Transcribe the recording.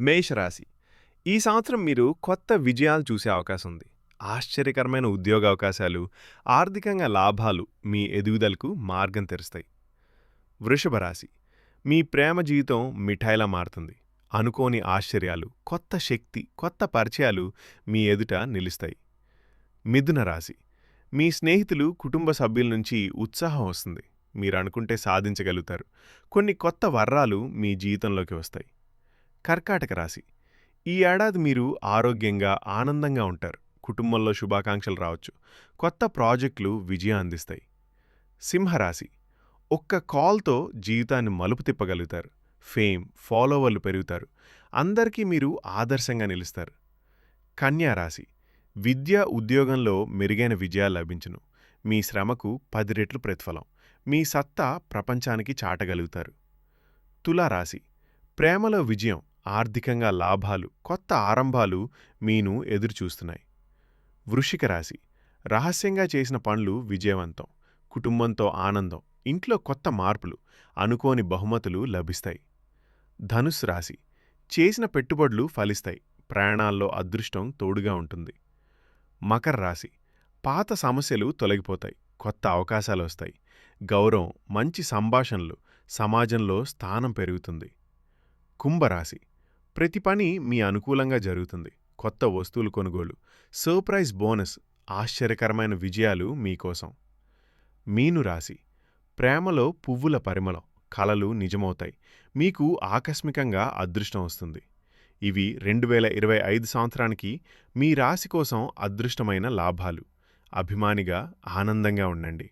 మేషరాశి. ఈ సంవత్సరం మీరు కొత్త విజయాలు చూసే అవకాశం ఉంది. ఆశ్చర్యకరమైన ఉద్యోగ అవకాశాలు ఆర్థికంగా లాభాలు మీ ఎదుగుదలకు మార్గం తెరుస్తాయి. వృషభ రాశి. మీ ప్రేమ జీవితం మిఠాయిలా మారుతుంది. అనుకోని ఆశ్చర్యాలు కొత్త శక్తి కొత్త పరిచయాలు మీ ఎదుట నిలుస్తాయి. మిథున రాశి. మీ స్నేహితులు కుటుంబ సభ్యుల నుంచి ఉత్సాహం వస్తుంది. మీరు అనుకుంటే సాధించగలుగుతారు. కొన్ని కొత్త వర్రాలు మీ జీవితంలోకి వస్తాయి. కర్కాటక రాశి. ఈ ఏడాది మీరు ఆరోగ్యంగా ఆనందంగా ఉంటారు. కుటుంబంలో శుభాకాంక్షలు రావచ్చు. కొత్త ప్రాజెక్టులు విజయం అందిస్తాయి. సింహరాశి. ఒక్క కాల్తో జీవితాన్ని మలుపు తిప్పగలుగుతారు. ఫేమ్ ఫాలోవర్లు పెరుగుతారు. అందరికీ మీరు ఆదర్శంగా నిలుస్తారు. కన్యారాశి విద్య ఉద్యోగంలో మెరుగైన విజయాలు లభించును. మీ శ్రమకు పది రెట్లు ప్రతిఫలం. మీ సత్తా ప్రపంచానికి చాటగలుగుతారు. తులారాశి. ప్రేమలో విజయం. ఆర్థికంగా లాభాలు కొత్త ఆరంభాలు మీను ఎదురుచూస్తున్నాయి. వృషిక రాశి. రహస్యంగా చేసిన పనులు విజయవంతం కుటుంబంతో ఆనందం ఇంట్లో కొత్త మార్పులు అనుకోని బహుమతులు లభిస్తాయి. ధనుసు రాశి. చేసిన పెట్టుబడులు ఫలిస్తాయి ప్రయాణాల్లో అదృష్టం తోడుగా ఉంటుంది. మకర రాశి. పాత సమస్యలు తొలగిపోతాయి కొత్త అవకాశాలు వస్తాయి. గౌరవం మంచి సంభాషణలు సమాజంలో స్థానం పెరుగుతుంది. కుంభరాశి. ప్రతి పని మీ అనుకూలంగా జరుగుతుంది. కొత్త వస్తువులు కొనుగోలు. సర్ప్రైజ్ బోనస్ ఆశ్చర్యకరమైన విజయాలు మీకోసం మీను రాశి. ప్రేమలో పువ్వుల పరిమళం కలలు నిజమవుతాయి. మీకు ఆకస్మికంగా అదృష్టం వస్తుంది. ఇవి రెండు వేల ఇరవై ఐదు సంవత్సరానికి మీ రాశి కోసం అదృష్టమైన లాభాలు. అభిమానిగా ఆనందంగా ఉండండి.